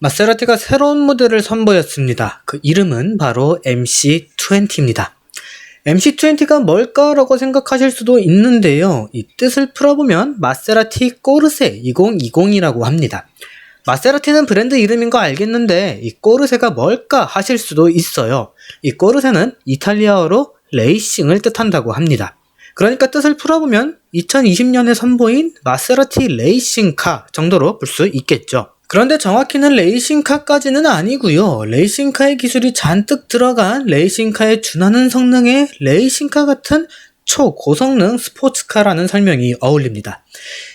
마세라티가 새로운 모델을 선보였습니다. 그 이름은 바로 MC20입니다. MC20가 뭘까라고 생각하실 수도 있는데요. 이 뜻을 풀어보면 마세라티 꼬르세 2020이라고 합니다. 마세라티는 브랜드 이름인 거 알겠는데 이 꼬르세가 뭘까 하실 수도 있어요. 이 꼬르세는 이탈리아어로 레이싱을 뜻한다고 합니다. 그러니까 뜻을 풀어보면 2020년에 선보인 마세라티 레이싱카 정도로 볼 수 있겠죠. 그런데 정확히는 레이싱카까지는 아니고요. 레이싱카의 기술이 잔뜩 들어간 레이싱카에 준하는 성능의 레이싱카 같은 초고성능 스포츠카라는 설명이 어울립니다.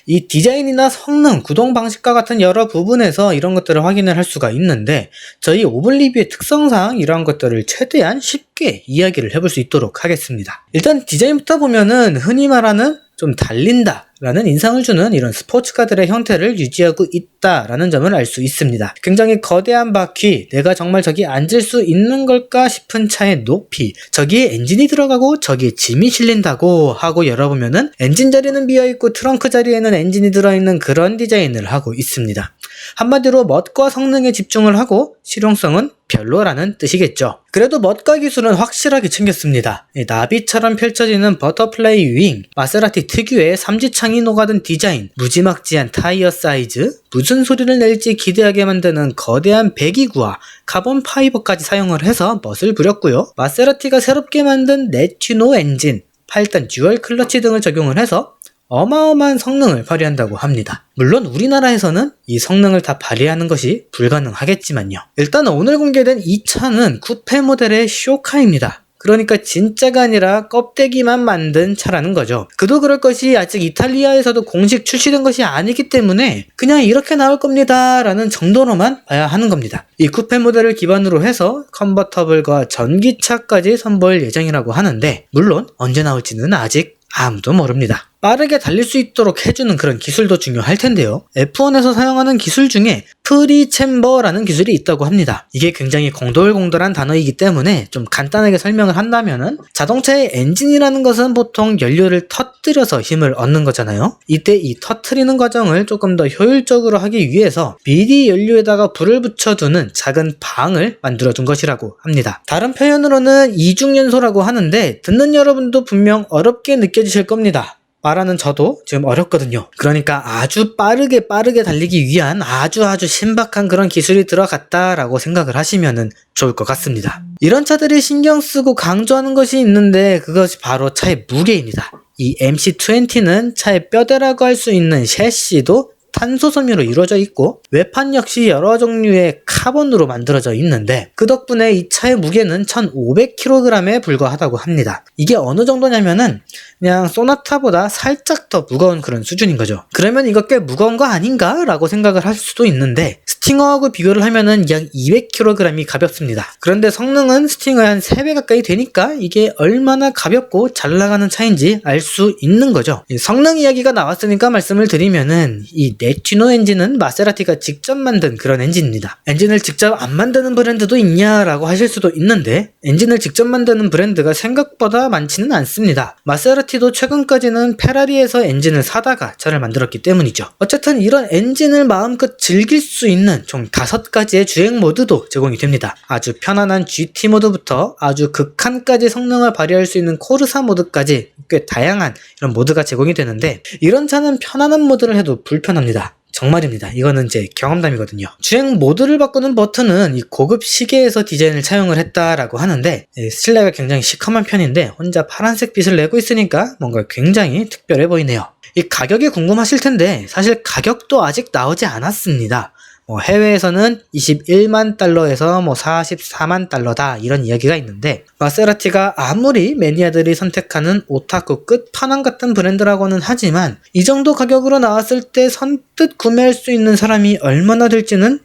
이 디자인이나 성능, 구동 방식과 같은 여러 부분에서 이런 것들을 확인을 할 수가 있는데 저희 오블리비의 특성상 이러한 것들을 최대한 쉽게 이야기를 해볼 수 있도록 하겠습니다. 일단 디자인부터 보면은 흔히 말하는 좀 달린다 라는 인상을 주는 이런 스포츠카들의 형태를 유지하고 있다라는 점을 알 수 있습니다. 굉장히 거대한 바퀴, 내가 정말 저기 앉을 수 있는 걸까 싶은 차의 높이, 저기에 엔진이 들어가고 저기에 짐이 실린다고 하고 열어보면은 엔진 자리는 비어있고 트렁크 자리에는 엔진이 들어있는 그런 디자인을 하고 있습니다. 한마디로 멋과 성능에 집중을 하고 실용성은 별로라는 뜻이겠죠. 그래도 멋과 기술은 확실하게 챙겼습니다. 나비처럼 펼쳐지는 버터플라이 윙, 마세라티 특유의 삼지창이 녹아든 디자인, 무지막지한 타이어 사이즈, 무슨 소리를 낼지 기대하게 만드는 거대한 배기구와 카본 파이버까지 사용을 해서 멋을 부렸고요. 마세라티가 새롭게 만든 네튜노 엔진, 8단 듀얼 클러치 등을 적용을 해서 어마어마한 성능을 발휘한다고 합니다. 물론 우리나라에서는 이 성능을 다 발휘하는 것이 불가능하겠지만요. 일단 오늘 공개된 이 차는 쿠페 모델의 쇼카입니다. 그러니까 진짜가 아니라 껍데기만 만든 차라는 거죠. 그도 그럴 것이 아직 이탈리아에서도 공식 출시된 것이 아니기 때문에 그냥 이렇게 나올 겁니다 라는 정도로만 봐야 하는 겁니다. 이 쿠페 모델을 기반으로 해서 컨버터블과 전기차까지 선보일 예정이라고 하는데 물론 언제 나올지는 아직 아무도 모릅니다. 빠르게 달릴 수 있도록 해주는 그런 기술도 중요할 텐데요. F1에서 사용하는 기술 중에 프리 챔버라는 기술이 있다고 합니다. 이게 굉장히 공돌공돌한 단어이기 때문에 좀 간단하게 설명을 한다면은 자동차의 엔진이라는 것은 보통 연료를 터뜨려서 힘을 얻는 거잖아요. 이때 이 터트리는 과정을 조금 더 효율적으로 하기 위해서 미리 연료에다가 불을 붙여두는 작은 방을 만들어둔 것이라고 합니다. 다른 표현으로는 이중연소라고 하는데 듣는 여러분도 분명 어렵게 느껴지실 겁니다. 말하는 저도 지금 어렵거든요. 그러니까 아주 빠르게 빠르게 달리기 위한 아주 아주 신박한 그런 기술이 들어갔다라고 생각을 하시면 좋을 것 같습니다. 이런 차들이 신경 쓰고 강조하는 것이 있는데 그것이 바로 차의 무게입니다. 이 MC20는 차의 뼈대라고 할 수 있는 셰시도 탄소 섬유로 이루어져 있고 외판 역시 여러 종류의 카본으로 만들어져 있는데 그 덕분에 이 차의 무게는 1500kg에 불과하다고 합니다. 이게 어느 정도냐면은 그냥 소나타보다 살짝 더 무거운 그런 수준인 거죠. 그러면 이거 꽤 무거운 거 아닌가? 라고 생각을 할 수도 있는데 스팅어하고 비교를 하면은 약 200kg이 가볍습니다. 그런데 성능은 스팅어의 한 3배 가까이 되니까 이게 얼마나 가볍고 잘 나가는 차인지 알 수 있는 거죠. 성능 이야기가 나왔으니까 말씀을 드리면은 이 네티노 엔진은 마세라티가 직접 만든 그런 엔진입니다. 엔진을 직접 안 만드는 브랜드도 있냐라고 하실 수도 있는데 엔진을 직접 만드는 브랜드가 생각보다 많지는 않습니다. 마세라티도 최근까지는 페라리에서 엔진을 사다가 차를 만들었기 때문이죠. 어쨌든 이런 엔진을 마음껏 즐길 수 있는 총 5가지의 주행 모드도 제공이 됩니다. 아주 편안한 GT 모드부터 아주 극한까지 성능을 발휘할 수 있는 코르사 모드까지 꽤 다양한 이런 모드가 제공이 되는데 이런 차는 편안한 모드를 해도 불편합 니다. 정말입니다. 이거는 제 경험담이거든요. 주행 모드를 바꾸는 버튼은 이 고급 시계에서 디자인을 차용을 했다라고 하는데 실내가 굉장히 시커먼 편인데 혼자 파란색 빛을 내고 있으니까 뭔가 굉장히 특별해 보이네요. 이 가격이 궁금하실 텐데 사실 가격도 아직 나오지 않았습니다. 뭐 해외에서는 21만 달러에서 뭐 44만 달러다 이런 이야기가 있는데 마세라티가 아무리 매니아들이 선택하는 오타쿠 끝판왕 같은 브랜드라고는 하지만 이 정도 가격으로 나왔을 때 선뜻 구매할 수 있는 사람이 얼마나 될지는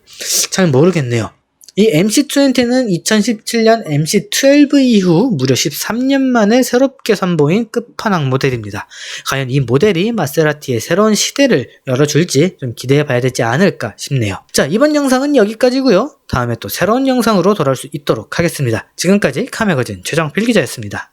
잘 모르겠네요. 이 MC20는 2017년 MC12 이후 무려 13년 만에 새롭게 선보인 끝판왕 모델입니다. 과연 이 모델이 마세라티의 새로운 시대를 열어줄지 좀 기대해 봐야 되지 않을까 싶네요. 자, 이번 영상은 여기까지고요. 다음에 또 새로운 영상으로 돌아올 수 있도록 하겠습니다. 지금까지 카메거진 최정필 기자였습니다.